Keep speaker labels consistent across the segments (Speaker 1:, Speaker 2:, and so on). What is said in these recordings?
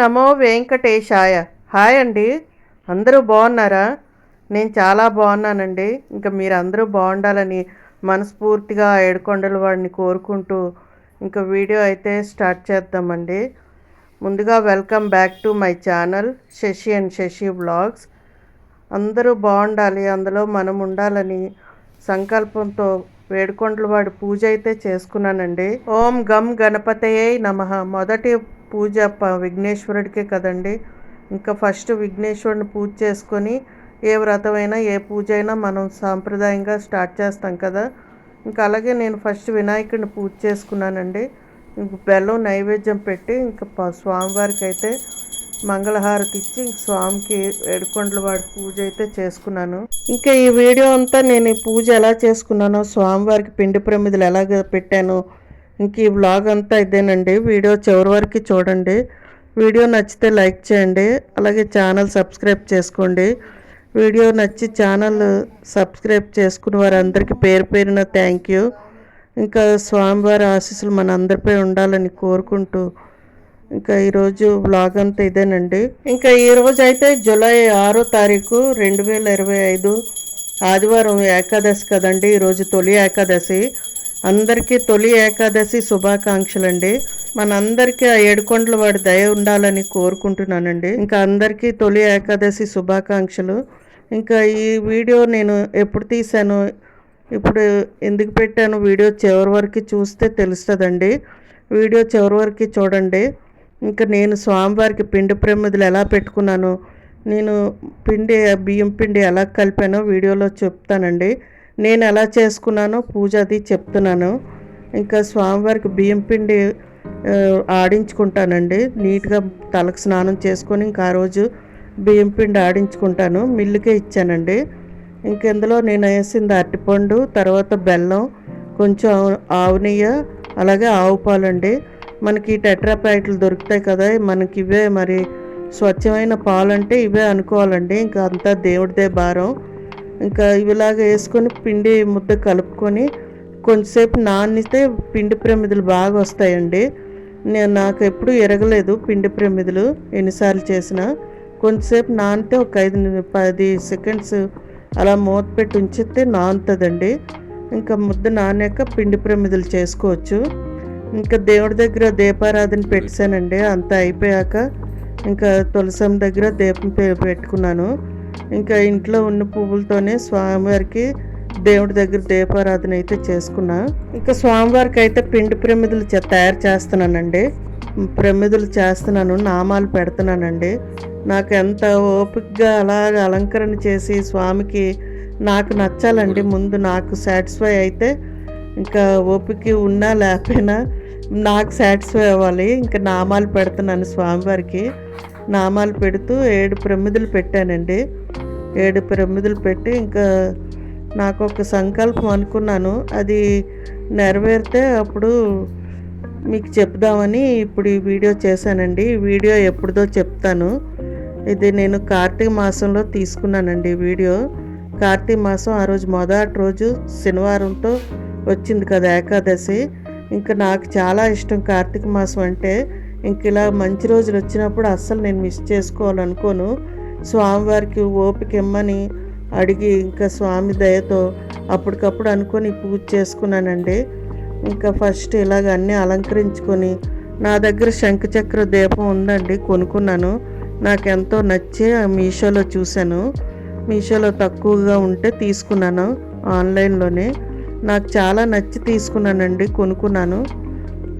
Speaker 1: నమో వెంకటేశాయ. Hi అండి. అందరూ బాగున్నారా? నేను చాలా బాగున్నానండి. ఇంకా మీరు అందరూ బాగుండాలని మనస్ఫూర్తిగా ఏడుకొండల వాడిని కోరుకుంటూ ఇంకా వీడియో అయితే స్టార్ట్ చేద్దామండి. ముందుగా welcome back to my channel Shashi and Shashi blogs అందరూ బాగుండాలి. అందులో మనం ఉండాలని సంకల్పంతో వేడుకొండల వాడి పూజ అయితే చేసుకున్నానండి. ఓం గం గణపతయే నమ. మొదటి పూజ ప విఘ్నేశ్వరుడికే కదండి. ఇంకా ఫస్ట్ విఘ్నేశ్వరుని పూజ చేసుకొని ఏ వ్రతమైనా ఏ పూజ అయినా మనం సాంప్రదాయంగా స్టార్ట్ చేస్తాం కదా. ఇంకా అలాగే నేను ఫస్ట్ వినాయకుడిని పూజ చేసుకున్నానండి. ఇంక బెల్లం నైవేద్యం పెట్టి ఇంకా స్వామివారికి అయితే మంగళహారతి ఇచ్చి ఇంక స్వామికి ఏడుకొండల వాడి పూజ అయితే చేసుకున్నాను. ఇంకా ఈ వీడియో అంతా నేను ఈ పూజ ఎలా చేసుకున్నానో స్వామివారికి పిండి ప్రమిదలు ఎలాగ పెట్టాను ఇంక ఈ వ్లాగ్ అంతా ఇదేనండి. వీడియో చివరి వరకు చూడండి. వీడియో నచ్చితే లైక్ చేయండి. అలాగే ఛానల్ సబ్స్క్రైబ్ చేసుకోండి. వీడియో నచ్చి ఛానల్ సబ్స్క్రైబ్ చేసుకున్న వారందరికీ పేరు పేరున థ్యాంక్ యూ ఇంకా స్వామివారి ఆశీస్సులు మన అందరిపై ఉండాలని కోరుకుంటూ ఇంకా ఈరోజు వ్లాగ్ అంతా ఇదేనండి. ఇంకా ఈ అయితే జూలై ఆరో తారీఖు రెండు వేల ఇరవై ఐదు ఆదివారం ఏకాదశి కదండి. ఈరోజు తొలి ఏకాదశి. అందరికీ తొలి ఏకాదశి శుభాకాంక్షలండి. మనందరికీ ఆ ఏడుకొండల వాడి దయ ఉండాలని కోరుకుంటున్నానండి. ఇంకా అందరికీ తొలి ఏకాదశి శుభాకాంక్షలు. ఇంకా ఈ వీడియో నేను ఎప్పుడు తీశాను ఇప్పుడు ఎందుకు పెట్టాను వీడియో చివరి వరకు చూస్తే తెలుస్తుందండి. వీడియో చివరి వరకు చూడండి. ఇంకా నేను స్వామివారికి పిండి ప్రమిదలు ఎలా పెట్టుకున్నాను నేను పిండి బియ్యం పిండి ఎలా కలిపానో వీడియోలో చెప్తానండి. నేను ఎలా చేసుకున్నానో పూజ అది చెప్తున్నాను. ఇంకా స్వామివారికి బియ్యం పిండి ఆడించుకుంటానండి. నీట్గా తలకు స్నానం చేసుకొని ఇంకా ఆ రోజు బియ్యం పిండి ఆడించుకుంటాను. మిల్లుకే ఇచ్చానండి. ఇంకెందులో నేను వేసింది అరటిపండు తర్వాత బెల్లం కొంచెం ఆవు నెయ్యి అలాగే ఆవు పాలండి. మనకి టెట్రా ప్యాకెట్లు దొరుకుతాయి కదా మనకి ఇవే మరి స్వచ్ఛమైన పాలు అంటే ఇవే అనుకోవాలండి. ఇంకా అంతా దేవుడిదే భారం. ఇంకా ఇవిలాగ వేసుకొని పిండి ముద్ద కలుపుకొని కొంచెంసేపు నానితే పిండి ప్రమిదలు బాగా వస్తాయండి. నేను నాకు ఎప్పుడు ఎరగలేదు పిండి ప్రమిదలు ఎన్నిసార్లు చేసినా. కొంచెంసేపు నానితే ఒక ఐదు పది సెకండ్స్ అలా మూత పెట్టి ఉంచితే నానుతుందండి. ఇంకా ముద్ద నానాక పిండి ప్రమిదలు చేసుకోవచ్చు. ఇంకా దేవుడి దగ్గర దీపారాధన పెట్టానండి. అంతా అయిపోయాక ఇంకా తులసం దగ్గర దీపం పె- పెట్టుకున్నాను. ఇంకా ఇంట్లో ఉన్న పువ్వులతోనే స్వామివారికి దేవుడి దగ్గర దీపారాధన అయితే చేసుకున్నా. ఇంకా స్వామివారికి అయితే పిండి ప్రమిదలు తయారు చేస్తున్నానండి. ప్రమిదలు చేస్తున్నాను నామాలు పెడుతున్నానండి. నాకు ఎంత ఓపికగా అలాగ అలంకరణ చేసి స్వామికి నాకు నచ్చాలండి. ముందు నాకు సాటిస్ఫై అయితే ఇంకా ఓపిక ఉన్నా లేకపోయినా నాకు సాటిస్ఫై అవ్వాలి. ఇంకా నామాలు పెడుతున్నాను స్వామివారికి. నామాలు పెడుతూ ఏడు ప్రమిదలు పెట్టానండి. ఏడు పిరమిదులు పెట్టి ఇంకా నాకు ఒక సంకల్పం అనుకున్నాను. అది నెరవేరితే అప్పుడు మీకు చెప్దామని ఇప్పుడు ఈ వీడియో చేశానండి. ఈ వీడియో ఎప్పుడుదో చెప్తాను. ఇది నేను కార్తీక మాసంలో తీసుకున్నానండి ఈ వీడియో. కార్తీక మాసం ఆ రోజు మొదటి రోజు శనివారంతో వచ్చింది కదా ఏకాదశి. ఇంకా నాకు చాలా ఇష్టం కార్తీక మాసం అంటే. ఇంక ఇలా మంచి రోజులు వచ్చినప్పుడు అస్సలు నేను మిస్ చేసుకోవాలనుకోను. స్వామివారికి ఓపిక ఇమ్మని అడిగి ఇంకా స్వామి దయతో అప్పటికప్పుడు అనుకొని పూజ చేసుకున్నానండి. ఇంకా ఫస్ట్ ఇలాగ అన్నీ అలంకరించుకొని నా దగ్గర శంఖచక్ర దీపం ఉందండి కొనుక్కున్నాను. నాకు ఎంతో నచ్చే ఆ మీషోలో చూశాను. మీషోలో తక్కువగా ఉంటే తీసుకున్నాను ఆన్లైన్లోనే. నాకు చాలా నచ్చి తీసుకున్నానండి కొనుక్కున్నాను.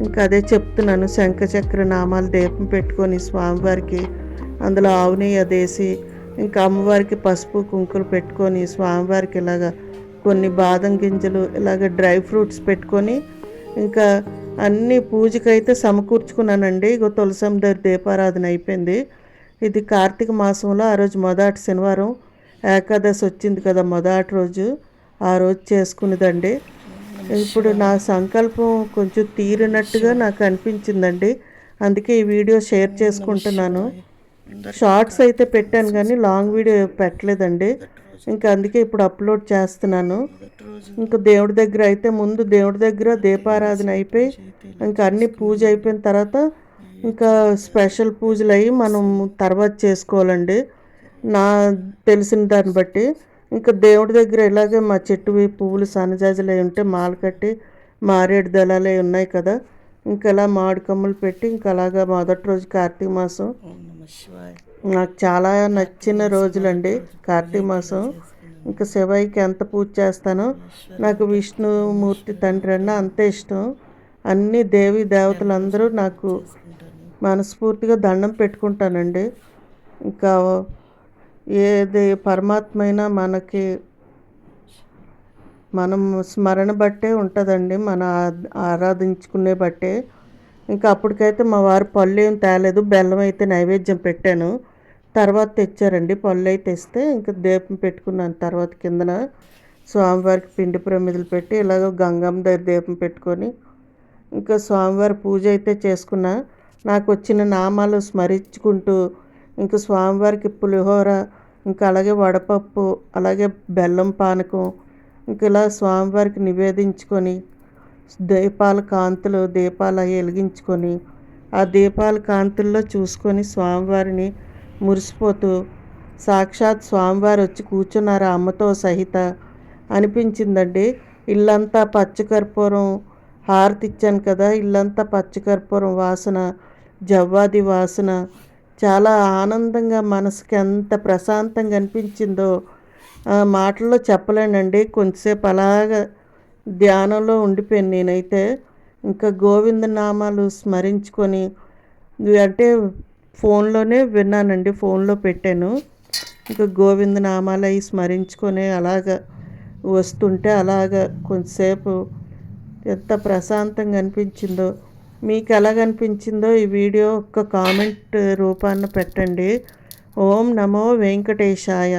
Speaker 1: ఇంకా అదే చెప్తున్నాను శంఖచక్ర నామాలు దీపం పెట్టుకొని స్వామివారికి అందులో ఆవు నెయ్యి అదేసి ఇంకా అమ్మవారికి పసుపు కుంకులు పెట్టుకొని స్వామివారికి ఇలాగా కొన్ని బాదం గింజలు ఇలాగ డ్రై ఫ్రూట్స్ పెట్టుకొని ఇంకా అన్ని పూజకైతే సమకూర్చుకున్నానండి. ఇగో తులసందరి దీపారాధన అయిపోయింది. ఇది కార్తీక మాసంలో ఆ రోజు మొదటి శనివారం ఏకాదశి వచ్చింది కదా మొదటి రోజు. ఆ రోజు చేసుకునేదండి. ఇప్పుడు నా సంకల్పం కొంచెం తీరినట్టుగా నాకు అనిపించిందండి. అందుకే ఈ వీడియో షేర్ చేసుకుంటున్నాను. షార్ట్స్ అయితే పెట్టాను కానీ లాంగ్ వీడియో పెట్టలేదండి. ఇంకా అందుకే ఇప్పుడు అప్లోడ్ చేస్తున్నాను. ఇంకా దేవుడి దగ్గర అయితే ముందు దేవుడి దగ్గర దీపారాధన అయిపోయి ఇంకా అన్ని పూజ అయిపోయిన తర్వాత ఇంకా స్పెషల్ పూజలు అయ్యి మనం తర్వాత చేసుకోవాలండి. నా తెలిసిన దాన్ని బట్టి. ఇంకా దేవుడి దగ్గర ఇలాగే మా చెట్టువి పువ్వులు సన్నజాజులు అవి ఉంటే మాల కట్టి మారేడు దళాలు ఉన్నాయి కదా. ఇంకా ఇలా మామిడి కమ్ములు పెట్టి ఇంకా అలాగా మొదటి రోజు కార్తీక మాసం. నాకు చాలా నచ్చిన రోజులండి కార్తీక మాసం. ఇంకా శివయ్యకి ఎంత పూజ చేస్తానో నాకు విష్ణుమూర్తి తండ్రి అన్న అంతే ఇష్టం. అన్ని దేవి దేవతలందరూ నాకు మనస్ఫూర్తిగా దండం పెట్టుకుంటానండి. ఇంకా ఏది పరమాత్మ అయినా మనకి మనం స్మరణ బట్టే ఉంటుందండి. మన ఆ- ఆరాధించుకునే బట్టే. ఇంకా అప్పటికైతే మా వారు పళ్ళు ఏం తేలేదు. బెల్లం అయితే నైవేద్యం పెట్టాను. తర్వాత తెచ్చారండి. పళ్ళు అయితే తెస్తే ఇంకా దీపం పెట్టుకున్నాను తర్వాత కిందన. స్వామివారికి పిండి ప్రమిదలు పెట్టి ఇలాగ గంగమ్మ దగ్గర దీపం పెట్టుకొని ఇంకా స్వామివారి పూజ అయితే చేసుకున్నా. నాకు వచ్చిన నామాలు స్మరించుకుంటూ ఇంకా స్వామివారికి పులిహోర ఇంకా అలాగే వడపప్పు అలాగే బెల్లం పానకం ఇంక ఇలా స్వామివారికి నివేదించుకొని దీపాల కాంతులు దీపాలు వెలిగించుకొని ఆ దీపాల కాంతుల్లో చూసుకొని స్వామివారిని మురిసిపోతూ సాక్షాత్ స్వామివారు వచ్చి కూర్చున్నారు అమ్మతో సహిత. అనిపించిందండి ఇల్లంతా పచ్చకర్పూరం హారతి ఇచ్చాను కదా ఇల్లంతా పచ్చకర్పూరం వాసన జవ్వాది వాసన. చాలా ఆనందంగా మనసుకి ఎంత ప్రశాంతంగా అనిపించిందో మాటల్లో చెప్పలేనండి. కొంతసేపు అలాగా ధ్యానంలో ఉండిపోయాను నేనైతే. ఇంకా గోవింద నామాలు స్మరించుకొని అంటే ఫోన్లోనే విన్నానండి ఫోన్లో పెట్టాను. ఇంకా గోవింద నామాలు అవి స్మరించుకొని అలాగా వస్తుంటే అలాగా కొంచెంసేపు ఎంత ప్రశాంతంగా అనిపించిందో మీకు ఎలాగనిపించిందో ఈ వీడియో ఒక్క కామెంట్ రూపాన పెట్టండి. ఓం నమో వెంకటేశాయ.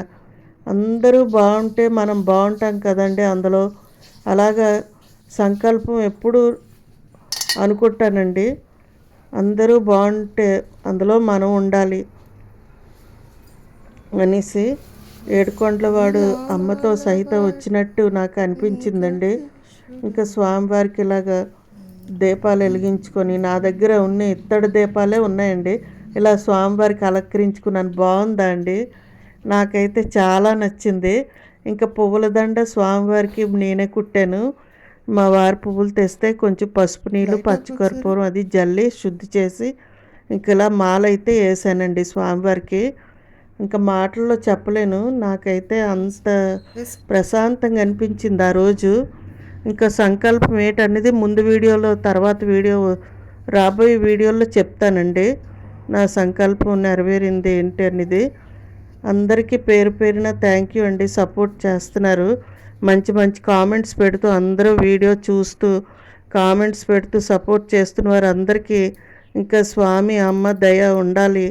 Speaker 1: అందరూ బాగుంటే మనం బాగుంటాం కదండి అందులో. అలాగా సంకల్పం ఎప్పుడు అనుకుంటానండి. అందరూ బాగుంటే అందులో మనం ఉండాలి. అనేసి ఏడుకొండల వాడు అమ్మతో సహితం వచ్చినట్టు నాకు అనిపించిందండి. ఇంకా స్వామివారికి ఇలాగా దీపాలు వెలిగించుకొని నా దగ్గర ఉన్న ఇత్తడి దీపాలే ఉన్నాయండి. ఇలా స్వామివారికి అలంకరించుకున్నాను. బాగుందా అండి? నాకైతే చాలా నచ్చింది. ఇంకా పువ్వుల దండ స్వామివారికి నేనే కుట్టాను. మా వారి పువ్వులు తెస్తే కొంచెం పసుపు నీళ్ళు పచ్చికర్పూరం అది జల్లి శుద్ధి చేసి ఇంక ఇలా మాల అయితే వేసానండి స్వామివారికి. ఇంకా మాటల్లో చెప్పలేను. నాకైతే అంత ప్రశాంతంగా అనిపించింది ఆ రోజు. ఇంకా సంకల్పం ఏంటనేది ముందు వీడియోలో తర్వాత వీడియో రాబోయే వీడియోలో చెప్తానండి. నా సంకల్పం నెరవేరింది ఏంటి అనేది. అందరికీ పేరు పేరున థ్యాంక్ యూ అండి. సపోర్ట్ చేస్తున్నారు. మంచి మంచి కామెంట్స్ పెడుతూ అందరూ వీడియో చూస్తూ కామెంట్స్ పెడుతూ సపోర్ట్ చేస్తున్న వారు అందరికీ ఇంకా స్వామి అమ్మ దయ ఉండాలి.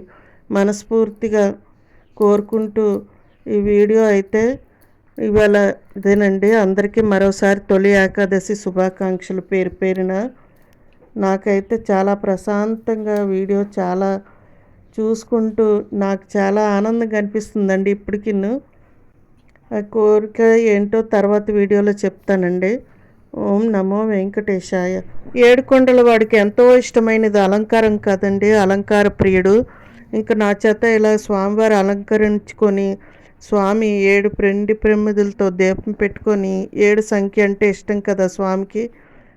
Speaker 1: మనస్ఫూర్తిగా కోరుకుంటూ ఈ వీడియో అయితే ఇవాళ ఇదేనండి. అందరికీ మరోసారి తొలి ఏకాదశి శుభాకాంక్షలు పేరు పేరిన. నాకైతే చాలా ప్రశాంతంగా వీడియో చాలా చూసుకుంటూ నాకు చాలా ఆనందంగా అనిపిస్తుందండి ఇప్పటికి ఆ కోరిక ఏంటో తర్వాత వీడియోలో చెప్తానండి. ఓం నమో వెంకటేశాయ. ఏడుకొండల వాడికి ఎంతో ఇష్టమైనది అలంకారం కదండి అలంకార ప్రియుడు. ఇంకా నా చేత ఇలా స్వామివారి అలంకరించుకొని స్వామి ఏడు ప్రెండి ప్రమిదులతో దీపం పెట్టుకొని ఏడు సంఖ్య అంటే ఇష్టం కదా స్వామికి.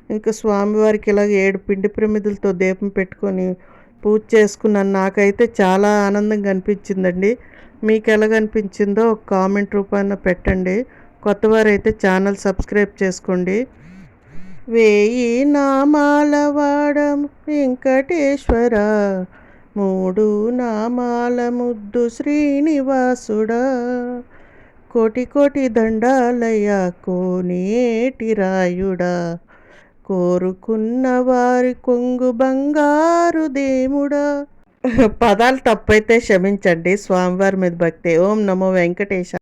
Speaker 1: ఇంకా స్వామివారికి ఇలా ఏడు పిండి ప్రమిదులతో దీపం పెట్టుకొని పూజ చేసుకున్నాను. నాకైతే చాలా ఆనందంగా అనిపించిందండి. మీకు ఎలాగనిపించిందో ఒక కామెంట్ రూపాన పెట్టండి. కొత్తవారైతే ఛానల్ సబ్స్క్రైబ్ చేసుకోండి. వేయి నామాల వాడం వెంకటేశ్వర. మూడు నామాల ముద్దు శ్రీనివాసుడా. కోటి కోటి దండాలయ్యా కోనేటి రాయుడా. కోరుకున్న వారి కొంగు బంగారు దేముడా పదాలు తప్పైతే క్షమించండి స్వామివారి మీద భక్తి. ఓం నమో వెంకటేశ